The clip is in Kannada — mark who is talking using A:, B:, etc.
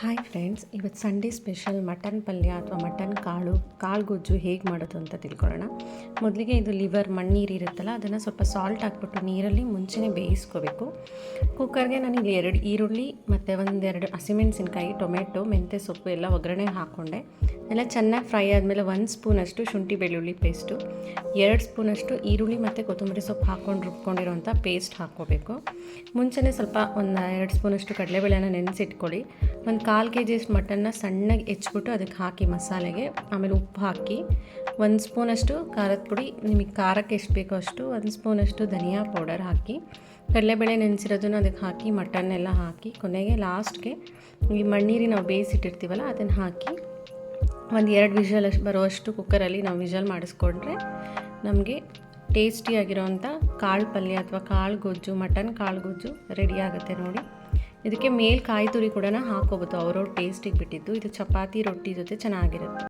A: ಹಾಯ್ ಫ್ರೆಂಡ್ಸ್ ಇವತ್ತು ಸಂಡೇ ಸ್ಪೆಷಲ್ ಮಟನ್ ಪಲ್ಯ ಅಥವಾ ಮಟನ್ ಕಾಳು ಕಾಳು ಗೊಜ್ಜು ಹೇಗೆ ಮಾಡೋದು ಅಂತ ತಿಳ್ಕೊಳ್ಳೋಣ. ಮೊದಲಿಗೆ ಇದು ಲಿವರ್ ಮಣ್ಣೀರು ಇರುತ್ತಲ್ಲ, ಅದನ್ನು ಸ್ವಲ್ಪ ಸಾಲ್ಟ್ ಹಾಕ್ಬಿಟ್ಟು ನೀರಲ್ಲಿ ಮುಂಚೆನೇ ಬೇಯಿಸ್ಕೋಬೇಕು. ಕುಕ್ಕರ್ಗೆ ನನಗೆ ಎರಡು ಈರುಳ್ಳಿ ಮತ್ತು ಒಂದೆರಡು ಹಸಿಮೆಣಸಿನ್ಕಾಯಿ, ಟೊಮೆಟೊ, ಮೆಂತ್ಯ ಸೊಪ್ಪು ಎಲ್ಲ ಒಗ್ಗರಣೆ ಹಾಕ್ಕೊಂಡೆ ಎಲ್ಲ ಚೆನ್ನಾಗಿ ಫ್ರೈ ಆದಮೇಲೆ ಒಂದು ಸ್ಪೂನಷ್ಟು ಶುಂಠಿ ಬೆಳ್ಳುಳ್ಳಿ ಪೇಸ್ಟು ಎರಡು ಸ್ಪೂನಷ್ಟು ಈರುಳ್ಳಿ ಮತ್ತು ಕೊತ್ತಂಬರಿ ಸೊಪ್ಪು ಹಾಕ್ಕೊಂಡು ರುಬ್ಕೊಂಡಿರೋಂಥ ಪೇಸ್ಟ್ ಹಾಕ್ಕೋಬೇಕು. ಮುಂಚೆನೇ ಸ್ವಲ್ಪ ಒಂದು ಎರಡು ಸ್ಪೂನಷ್ಟು ಕಡಲೆಬೇಳೆನ ನೆನೆಸಿಟ್ಕೊಳ್ಳಿ. ಒಂದು ಕಾಲು ಕೆ ಜಿಯಷ್ಟು ಮಟನ್ನ ಸಣ್ಣಗೆ ಹೆಚ್ಬಿಟ್ಟು ಅದಕ್ಕೆ ಹಾಕಿ ಮಸಾಲೆಗೆ, ಆಮೇಲೆ ಉಪ್ಪು ಹಾಕಿ. ಒಂದು ಸ್ಪೂನಷ್ಟು ಖಾರದ ಪುಡಿ, ನಿಮಗೆ ಖಾರಕ್ಕೆ ಎಷ್ಟು ಬೇಕೋ ಅಷ್ಟು, ಒಂದು ಸ್ಪೂನಷ್ಟು ಧನಿಯಾ ಪೌಡರ್ ಹಾಕಿ. ಕಡಲೆಬೇಳೆ ನೆನೆಸಿರೋದನ್ನು ಅದಕ್ಕೆ ಹಾಕಿ, ಮಟನ್ನೆಲ್ಲ ಹಾಕಿ. ಕೊನೆಗೆ ಲಾಸ್ಟ್ಗೆ ಈ ಮಣ್ಣೀರಿ ನಾವು ಬೇಯಿಸಿಟ್ಟಿರ್ತೀವಲ್ಲ, ಅದನ್ನು ಹಾಕಿ. ಒಂದು ಎರಡು ವಿಷಲ್ ಅಷ್ಟು ಬರುವಷ್ಟು ಕುಕ್ಕರಲ್ಲಿ ನಾವು ವಿಷಲ್ ಮಾಡಿಸ್ಕೊಂಡ್ರೆ ನಮಗೆ ಟೇಸ್ಟಿಯಾಗಿರೋವಂಥ ಕಾಳು ಪಲ್ಯ ಅಥವಾ ಕಾಳು ಗೊಜ್ಜು, ಮಟನ್ ಕಾಳು ಗೊಜ್ಜು ರೆಡಿ ಆಗುತ್ತೆ ನೋಡಿ. ಇದಕ್ಕೆ ಮೇಲ್ ಕಾಯಿ ತುರಿ ಕೂಡ ಹಾಕೋಬೋದು. ಅವ್ರವ್ರ ಟೇಸ್ಟಿಗೆ ಬಿಟ್ಟಿದ್ದು. ಇದು ಚಪಾತಿ ರೊಟ್ಟಿ ಜೊತೆ ಚೆನ್ನಾಗಿರುತ್ತೆ.